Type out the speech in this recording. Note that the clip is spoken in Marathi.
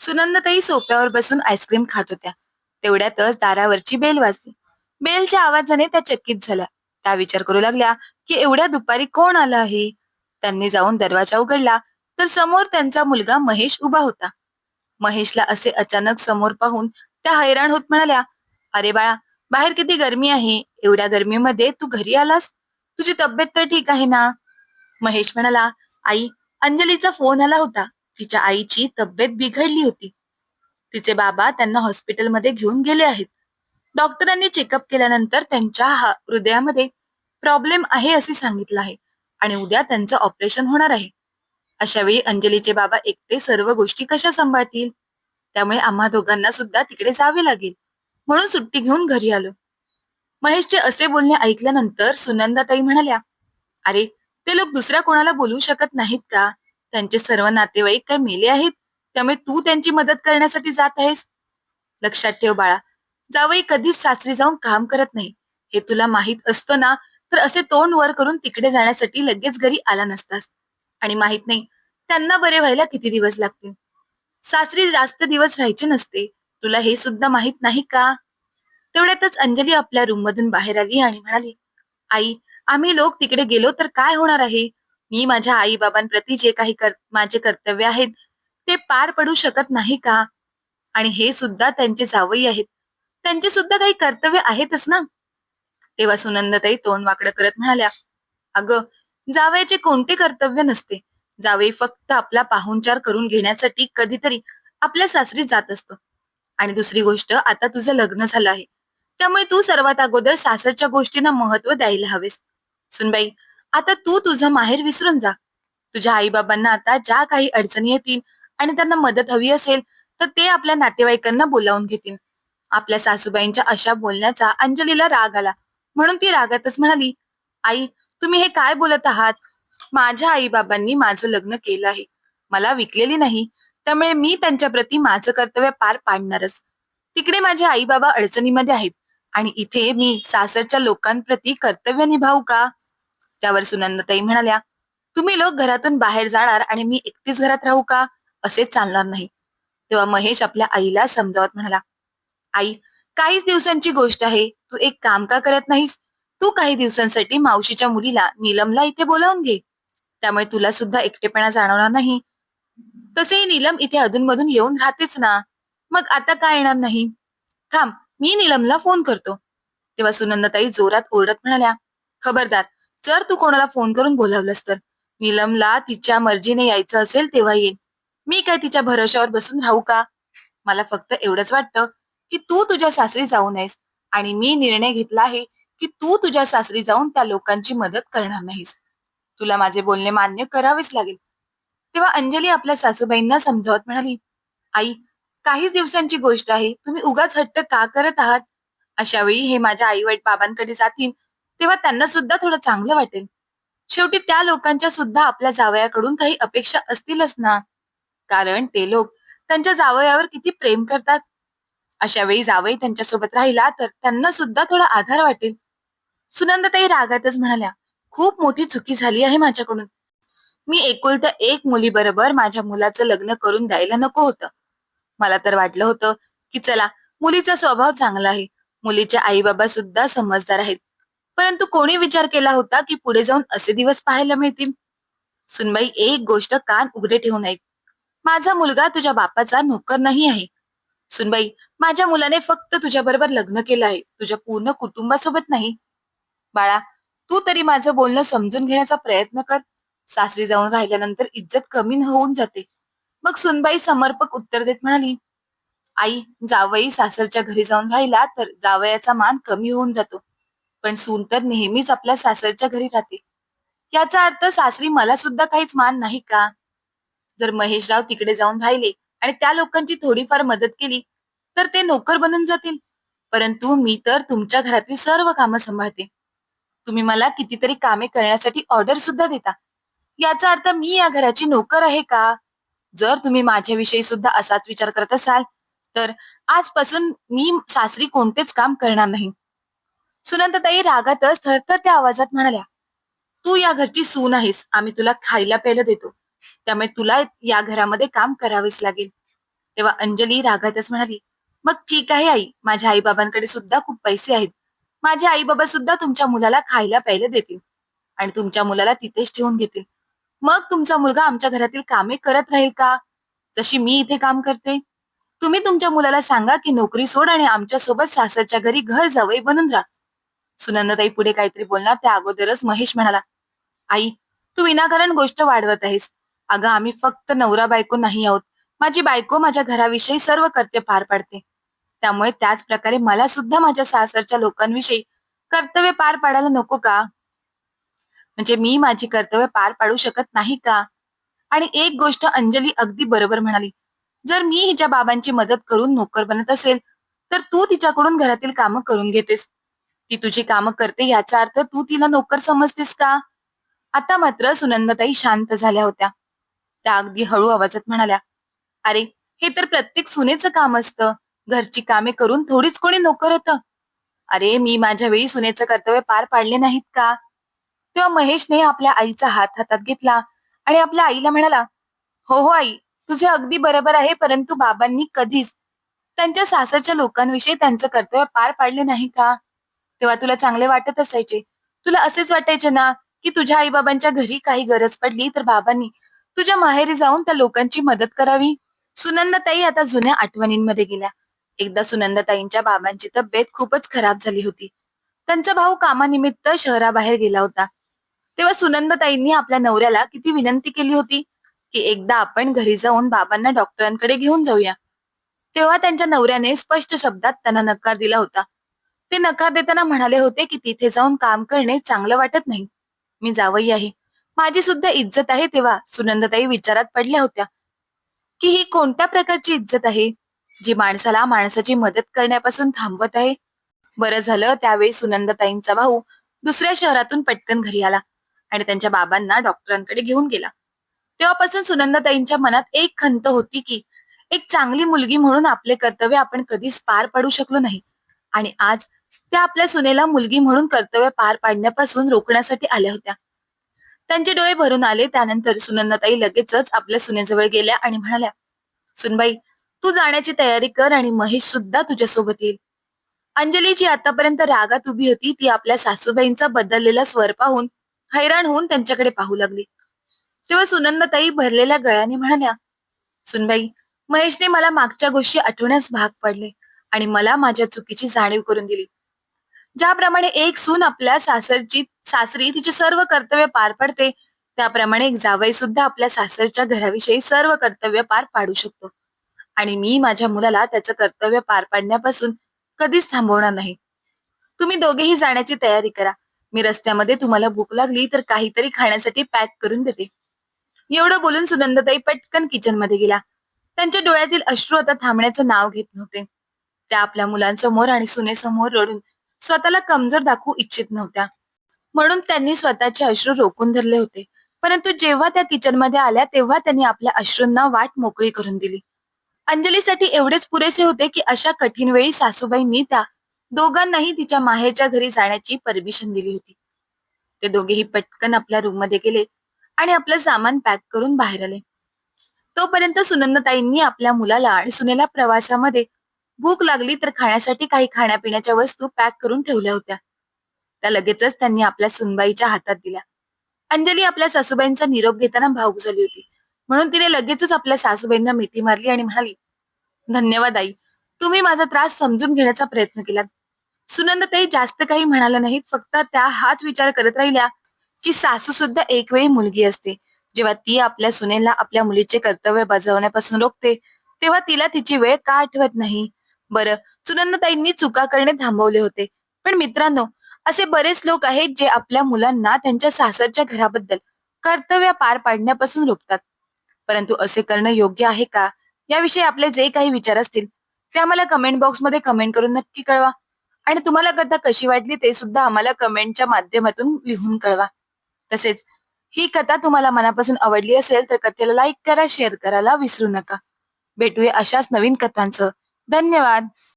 सुनंदताई सोप्यावर बसून आईस्क्रीम खात होत्या. तेवढ्यातच दारावरची बेल वाजली. बेलच्या आवाजाने त्या चकित झाल्या. त्या विचार करू लागल्या की एवढ्या दुपारी कोण आलं आहे? त्यांनी जाऊन दरवाजा उघडला तर समोर त्यांचा मुलगा महेश उभा होता. महेशला असे अचानक समोर पाहून त्या हैराण होत म्हणाल्या अरे बाळा बाहेर किती गर्मी आहे? एवढ्या गर्मीमध्ये तू घरी आलास? तुझी तब्येत तर ठीक आहे ना? महेश म्हणाला आई अंजलीचा फोन आला होता. तिच्या आईची तब्येत बिघडली होती. तिचे बाबा त्यांना हॉस्पिटलमध्ये घेऊन गेले आहेत. डॉक्टरांनी चेकअप केल्यानंतर त्यांच्या हा- हृदयामध्ये प्रॉब्लेम आहे असे सांगितलं आहे आणि उद्या त्यांचं ऑपरेशन होणार आहे. अशा वेळी अंजलीचे बाबा एकटे सर्व गोष्टी कशा सांभाळतील? त्यामुळे आम्हा दोघांना सुद्धा तिकडे जावे लागेल. म्हणून सुट्टी घेऊन घरी आलो. महेशचे असे बोलणे ऐकल्यानंतर सुनंदाताई म्हणाल्या अरे ते लोक दुसऱ्या कोणाला बोलू शकत नाहीत का? त्यांचे सर्व नातेवाईक काय मेले आहेत? त्यामुळे तू त्यांची मदत करण्यासाठी जात आहेस? लक्षात ठेव बाळा. जावई कधीच सासरी जाऊन काम करत नाही. हे तुला माहीत असतं ना तर असे तोंड वर करून तिकडे जाण्यासाठी लगेच घरी आला नसतास. आणि माहीत नाही त्यांना बरे व्हायला किती दिवस लागतील? सासरी जास्त दिवस राहायचे नसते. तुला हे सुद्धा माहीत नाही का? तेवढ्यातच अंजली आपल्या रूम मधून बाहेर आली आणि म्हणाली आई आम्ही लोक तिकडे गेलो तर काय होणार आहे? मी माझ्या आई बाबांप्रती जे काही कर माझे कर्तव्य आहेत ते पार पडू शकत नाही का? आणि हे सुद्धा त्यांचे जावई आहेत. त्यांचे सुद्धा काही कर्तव्य आहेतच ना? तेव्हा सुनंदताई तोंड वाकडं करत म्हणाल्या अगं जावयाचे कोणते कर्तव्य नसते. जावई फक्त आपला पाहुणचार करून घेण्यासाठी कधीतरी आपल्या सासरी जात असतो. आणि दुसरी गोष्ट आता तुझं लग्न झालं आहे. त्यामुळे तू सर्वात अगोदर सासरच्या गोष्टींना महत्त्व द्यायला हवेस. सुनबाई आता तू तुझं माहेर विसरून जा. तुझ्या आईबाबांना आता ज्या काही अडचणी येतील आणि त्यांना मदत हवी असेल तर ते आपल्या नातेवाईकांना बोलावून घेतील. आपल्या सासूबाईंच्या अशा बोलण्याचा अंजलीला राग आला. म्हणून ती रागातच म्हणाली आई तुम्ही हे काय बोलत आहात? माझ्या आईबाबांनी माझं लग्न केलं आहे. मला विकलेली नाही. त्यामुळे मी त्यांच्या प्रती माझं कर्तव्य पार पाडणारच. तिकडे माझे आई बाबा अडचणीमध्ये आहेत आणि इथे मी सासरच्या लोकांप्रती कर्तव्य निभावू का? त्यावर सुनंदताई म्हणाल्या तुम्ही लोक घरातून बाहेर जाणार आणि मी एकटीच घरात राहू का? असे चालणार नाही. तेव्हा महेश आपल्या आईला समजावत म्हणाला आई काहीच दिवसांची गोष्ट आहे. तू एक काम का करत नाहीस? तू काही दिवसांसाठी मावशीच्या मुलीला नीलमला इथे बोलावून घे. त्यामुळे तुला सुद्धा एकटेपणा जाणवणार नाही. तसेही नीलम इथे अधूनमधून येऊन राहतेच ना. मग आता काय येणार नाही? थांब मी नीलमला फोन करतो. तेव्हा सुनंदताई जोरात ओरडत म्हणाल्या खबरदार जर तू कोणाला फोन करून बोलावलंस तर. नीलमला तिच्या मर्जीने यायचं असेल तेव्हा येईल मी काय तिच्या भरोशावर बसून राहू का? मला फक्त एवढंच वाटतं की तू तुझ्या सासरी जाऊ नयेस आणि मी निर्णय घेतला आहे की तू तुझ्या सासरी जाऊन त्या लोकांची मदत करणार नाहीस. तुला माझे बोलणे मान्य करावेच लागेल. तेव्हा अंजली आपल्या सासूबाईंना समजावत म्हणाली आई काहीच दिवसांची गोष्ट आहे. तुम्ही उगाच हट्ट का करत आहात? अशा वेळी हे माझ्या आई वाईट बाबांकडे जातील तेव्हा त्यांना सुद्धा थोडं चांगलं वाटेल. शेवटी त्या लोकांच्या सुद्धा आपल्या जावयाकडून काही अपेक्षा असतीलच ना? कारण ते लोक त्यांच्या जावयावर किती प्रेम करतात. अशा वेळी जावई त्यांच्यासोबत राहिला तर त्यांना सुद्धा थोडा आधार वाटेल. सुनंदताई रागातच म्हणाल्या खूप मोठी चुकी झाली आहे माझ्याकडून. मी एकुलत्या एक मुलीबरोबर माझ्या मुलाचं लग्न करून द्यायला नको होतं. मला तर वाटलं होतं की चला मुलीचा स्वभाव चांगला आहे. मुलीचे आई बाबा सुद्धा समजदार आहेत. परंतु कोणी विचार केला होता की पुढे जाऊन असे दिवस पाहायला मिळतील? सुनबाई एक गोष्ट कान उघडे ठेवून ऐक माझा मुलगा तुझ्या बापाचा नोकर नाही आहे. सुनबाई माझ्या मुलाने फक्त तुझ्या बरोबर लग्न केलं आहे. तुझ्या पूर्ण कुटुंबासोबत नाही. बाळा तू तरी माझं बोलणं समजून घेण्याचा प्रयत्न कर. सासरी जाऊन राहिल्यानंतर इज्जत कमी होऊन जाते. मग सुनबाई समर्पक उत्तर देत म्हणाली आई जावई सासरच्या घरी जाऊन राहिला तर जावयाचा मान कमी होऊन जातो. पण सून तर नेहमीच आपल्या सासरच्या घरी राहते. याचा अर्थ सासरी मला सुद्धा काहीच मान नाही का? जर महेशराव तिकडे जाऊन राहिले आणि त्या लोकांची थोडीफार मदत केली तर ते नोकर बनून जातील. परंतु मी तर तुमच्या घरातील सर्व कामं सांभाळते. तुम्ही मला कितीतरी कामे करण्यासाठी ऑर्डर सुद्धा देता. याचा अर्थ मी या घराची नोकर आहे का? जर तुम्ही माझ्याविषयी सुद्धा असाच विचार करत असाल तर आजपासून मी सासरी कोणतेच काम करणार नाही. सुनंतताई रागातच थरथरत्या आवाजात म्हणाल्या तू या घरची सून आहेस आम्ही तुला खायला प्यायला देतो. त्यामुळे तुला या घरामध्ये काम करावेच लागेल. तेव्हा अंजली रागातच म्हणाली मग ठीक आहे आई. माझ्या आई बाबांकडे सुद्धा खूप पैसे आहेत. माझे आई बाबा सुद्धा तुमच्या मुलाला खायला प्यायला देतील आणि तुमच्या मुलाला तिथेच ठेवून घेतील. मग तुमचा मुलगा आमच्या घरातील कामे करत राहील का? जशी मी इथे काम करते. तुम्ही तुमच्या मुलाला सांगा की नोकरी सोड आणि आमच्यासोबत सासरच्या घरी घर जावई बनून राहा सुनंदाताई पुढे काहीतरी बोलणार त्या अगोदरच महेश म्हणाला आई तू विनाकारण गोष्ट वाढवत आहेस. अगं आम्ही फक्त नवरा बायको नाही आहोत. माझी बायको माझ्या घराविषयी सर्व कर्त्य पार पाडते. त्यामुळे त्याच प्रकारे मला सुद्धा माझ्या सासरच्या लोकांविषयी कर्तव्य पार पाडायला नको का? म्हणजे मी माझी कर्तव्य पार पाडू शकत नाही का? आणि एक गोष्ट अंजली अगदी बरोबर म्हणाली जर मी हिच्या बाबांची मदत करून नोकर बनत असेल तर तू तिच्याकडून घरातील कामं करून घेतेस. ती तुझी कामं करते याचा अर्थ तू तिला नोकर समजतेस का? आता मात्र सुनंदाताई शांत झाल्या होत्या. त्या अगदी हळू आवाजात म्हणाल्या अरे हे तर प्रत्येक सुनेचं काम असतं. घरची कामे करून थोडीच कोणी नोकर होतं. अरे मी माझ्या वेळी सुनेचं कर्तव्य पार पाडले नाहीत का? तेव्हा महेशने आपल्या आईचा हात हातात घेतला आणि आपल्या आईला म्हणाला हो हो आई तुझे अगदी बरोबर आहे परंतु बाबांनी कधीच त्यांच्या सासरच्या लोकांविषयी त्यांचं कर्तव्य पार पाडले नाही का? तेव्हा तुला चांगले वाटत असायचे. तुला असेच वाटायचे ना की तुझ्या आईबाबांच्या घरी काही गरज पडली तर बाबांनी तुझ्या माहेरी जाऊन त्या लोकांची मदत करावी. सुनंदाताई आता जुन्या आठवणींमध्ये गेल्या. एकदा सुनंदाताईंच्या बाबांची तब्येत खूपच खराब झाली होती. त्यांचा भाऊ कामानिमित्त शहराबाहेर गेला होता. तेव्हा सुनंदाताईंनी आपल्या नवऱ्याला किती विनंती केली होती की एकदा आपण घरी जाऊन बाबांना डॉक्टरांकडे घेऊन जाऊया. तेव्हा त्यांच्या नवऱ्याने स्पष्ट शब्दात त्यांना नकार दिला होता. ते नकार देताना म्हणाले होते की तिथे जाऊन काम करणे चांगलं वाटत नाही. मी जावई आहे. माझी सुद्धा इज्जत आहे तेव्हा सुनंदताई विचारात पडल्या होत्या. की ही कोणत्या प्रकारची इज्जत आहे? जी माणसाला माणसाची मदत करण्यापासून थांबवत आहे? बरं झालं त्यावेळी सुनंदताईंचा भाऊ दुसऱ्या शहरातून पटकन घरी आला आणि त्यांच्या बाबांना डॉक्टरांकडे घेऊन गेला. तेव्हापासून सुनंदाताईंच्या मनात एक खंत होती की एक चांगली मुलगी म्हणून आपले कर्तव्य आपण कधीच पार पाडू शकलो नाही. आणि आज त्या आपल्या सुनेला मुलगी म्हणून कर्तव्य पार पाडण्यापासून रोखण्यासाठी आल्या होत्या. त्यांचे डोळे भरून आले त्यानंतर सुनंदाताई लगेचच आपल्या सुनेजवळ गेल्या आणि म्हणाल्या सुनबाई तू जाण्याची तयारी कर आणि महेश सुद्धा तुझ्यासोबत येईल. अंजली जी आतापर्यंत रागात उभी होती ती आपल्या सासूबाईंचा बदललेला स्वर पाहून हैराण होऊन त्यांच्याकडे पाहू लागली. तेव्हा सुनंदाताई भरलेल्या गळ्याने म्हणाल्या सुनबाई महेशने मला मागच्या गोष्टी आठवण्यास भाग पडले आणि मला माझ्या चुकीची जाणीव करून दिली. ज्याप्रमाणे एक सून आपल्या सासरची सासरी तिचे सर्व कर्तव्य पार पडते त्याप्रमाणे एक जावई सुद्धा आपल्या सासरच्या घराविषयी सर्व कर्तव्य पार पाडू शकतो. आणि मी माझ्या मुलाला त्याचं कर्तव्य पार पाडण्यापासून कधीच थांबवणार नाही. तुम्ही दोघेही जाण्याची तयारी करा. मी रस्त्यामध्ये तुम्हाला भूक लागली तर काहीतरी खाण्यासाठी पॅक करून देते. एवढं बोलून सुनंदताई पटकन किचनमध्ये गेला. त्यांच्या डोळ्यातील अश्रू आता थांबण्याचं नाव घेत नव्हते. त्या आपल्या मुलांसमोर आणि सुनेसमोर रडून स्वतःला कमजोर दाखवू इच्छित नव्हत्या. म्हणून त्यांनी स्वतःचे अश्रू रोखून धरले होते. परंतु जेव्हा त्या किचनमध्ये आल्या तेव्हा त्यांनी आपल्या अश्रूंना वाट मोकळी करून दिली. अंजलीसाठी एवढेच पुरेसे होते की अशा कठीण वेळी सासूबाईंनी त्या दोघांनाही तिच्या माहेरच्या घरी जाण्याची परमिशन दिली होती. ते दोघेही पटकन आपल्या रूममध्ये गेले आणि आपलं सामान पॅक करून बाहेर आले. तोपर्यंत सुनंदताईंनी आपल्या मुलाला आणि सुनेला प्रवासामध्ये भूक लागली तर खाण्यासाठी काही खाण्यापिण्याच्या वस्तू पॅक करून ठेवल्या होत्या. त्या लगेचच त्यांनी आपल्या सुनबाईच्या हातात दिल्या. अंजली आपल्या सासूबाईंचा निरोप घेताना भाऊक झाली होती. म्हणून तिने लगेचच आपल्या सासूबाईंना मिठी मारली आणि म्हणाली धन्यवाद आई. तुम्ही माझा त्रास समजून घेण्याचा प्रयत्न केलात. सुनंदताई जास्त काही म्हणाल्या नाहीत फक्त त्या हाच विचार करत राहिल्या की सासू सुद्धा एक वेळी मुलगी असते. जेव्हा ती आपल्या सुनेला आपल्या मुलीचे कर्तव्य बजावण्यापासून रोखते तेव्हा तिला तिची वेळ का आठवत नाही? बरं सुनंदताईंनी चुका करणे थांबवले होते. पण मित्रांनो असे बरेच लोक आहेत जे आपल्या मुलांना त्यांच्या सासरच्या घराबद्दल कर्तव्य पार पाडण्यापासून रोखतात. परंतु असे करणं योग्य आहे का? याविषयी आपले जे काही विचार असतील ते आम्हाला कमेंट बॉक्समध्ये कमेंट करून नक्की कळवा. आणि तुम्हाला कथा कशी वाटली ते सुद्धा आम्हाला कमेंटच्या माध्यमातून लिहून कळवा. तसेच ही कथा तुम्हाला मनापासून आवडली असेल तर कथेला लाईक करा शेअर करायला विसरू नका. भेटूया अशाच नवीन कथांचं. धन्यवाद.